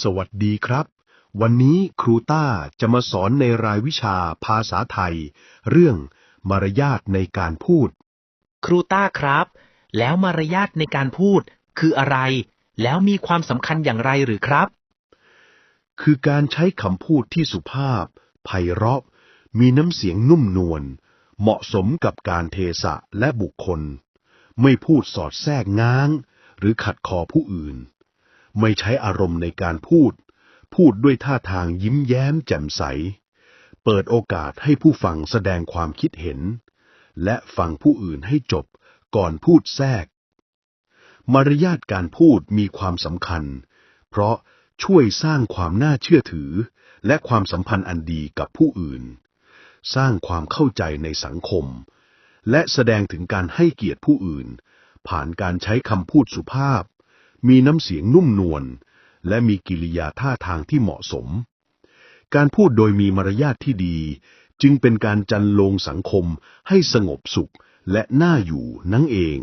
สวัสดีครับ วันนี้ครูต้าจะมาสอนในรายวิชาภาษาไทย เรื่องมารยาทในการพูด ครูต้าครับ แล้วมารยาทในการพูดคืออะไร แล้วมีความสำคัญอย่างไรหรือครับ คือการใช้คำพูดที่สุภาพ ไพเราะ มีน้ำเสียงนุ่มนวล เหมาะสมกับการเทศะและบุคคล ไม่พูดสอดแทรกง้าง หรือขัดคอผู้อื่น ไม่ใช้อารมณ์ในการพูด พูดด้วยท่าทางยิ้มแย้มแจ่มใส เปิดโอกาสให้ผู้ฟังแสดงความคิดเห็น และฟังผู้อื่นให้จบก่อนพูดแทรก มารยาทการพูดมีความสำคัญ เพราะช่วยสร้างความน่าเชื่อถือ และความสัมพันธ์อันดีกับผู้อื่น สร้างความเข้าใจในสังคม และแสดงถึงการให้เกียรติผู้อื่น ผ่านการใช้คำพูดสุภาพ มีน้ำเสียงนุ่มนวล และมีกิริยาท่าทางที่เหมาะสม การพูดโดยมีมารยาทที่ดี จึงเป็นการจันลงสังคมให้สงบสุขและน่าอยู่นั่นเอง